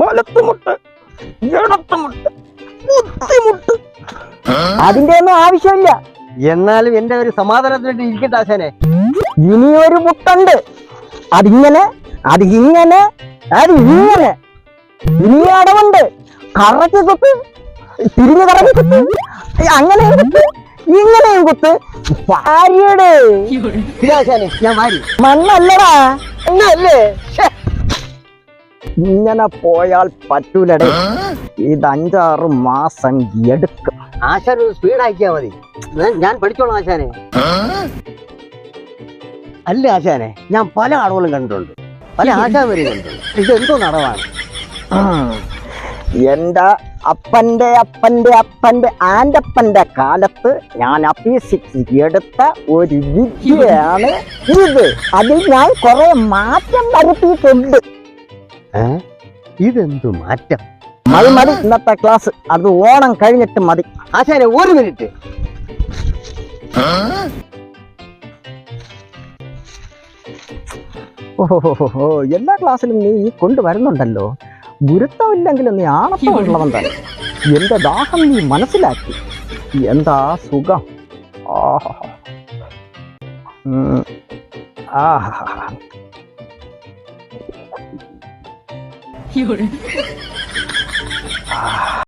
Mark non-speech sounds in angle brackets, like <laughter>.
വലത്തുമുട്ട് ഇടത്തുമുട്ട് ബുദ്ധിമുട്ട്. അതിന്റെ ഒന്നും ആവശ്യമില്ല. എന്നാലും എന്റെ ഒരു സമാധാനത്തിനായിട്ട് ഇരിക്കട്ടെ ആശാനെ. ഇനിയൊരു മുട്ടുണ്ട്. അതിങ്ങനെ അതിങ്ങനെ അത് ഇങ്ങനെ ഇനി അടവുണ്ട്. കറക്കി കുത്ത് തിരിഞ്ഞു കറക്കി കുത്ത് അങ്ങനെയും കുത്ത് ഇങ്ങനെയും കുത്ത്. ഭാര്യയുടെ ഞാൻ മണ്ണല്ലടാ. മണ്ണല്ലേ. ഇങ്ങനെ പോയാൽ പറ്റൂലടേ. ഇത് അഞ്ചാറ് മാസം എടുക്കും. ആശാൻ ഒരു സ്പീഡ് ആക്കിയാ മതി. ഞാൻ- പഠിച്ചോളാം ആശാനെ. അല്ല ആശാനെ ഞാൻ പല ആളുകളും കണ്ടിട്ടുണ്ട്. പല ആശാന്മാരെയും കണ്ടിട്ടുണ്ട്. ഇത് എന്തോ നടവാണ്. എന്റെ അപ്പന്റെ അപ്പന്റെ അപ്പന്റെ ആന്റപ്പന്റെ കാലത്ത് ഞാൻ അഭ്യസിച്ചെടുത്ത ഒരു വിദ്യയാണ് ഇത്. അതിൽ ഞാൻ കുറെ മാറ്റം വരുത്തിയിട്ടുണ്ട്? ഇതെന്തു മാറ്റം? മതി മതി ഇന്നത്തെ ക്ലാസ് അത് ഓണം കഴിഞ്ഞിട്ട് മതി. ആശാനെ ഒരു മിനിറ്റ് ഓഹോ എല്ലാ ക്ലാസ്സിലും നീ കൊണ്ടുവരുന്നുണ്ടല്ലോ. ഗുരുത്വമില്ലെങ്കിലും നീ ആണത്തമുള്ളവൻ തന്നെ എന്റെ ദാഹം നീ മനസ്സിലാക്കി. എന്താ സുഖം? ആഹാ. ഉം. ആഹാ. <laughs>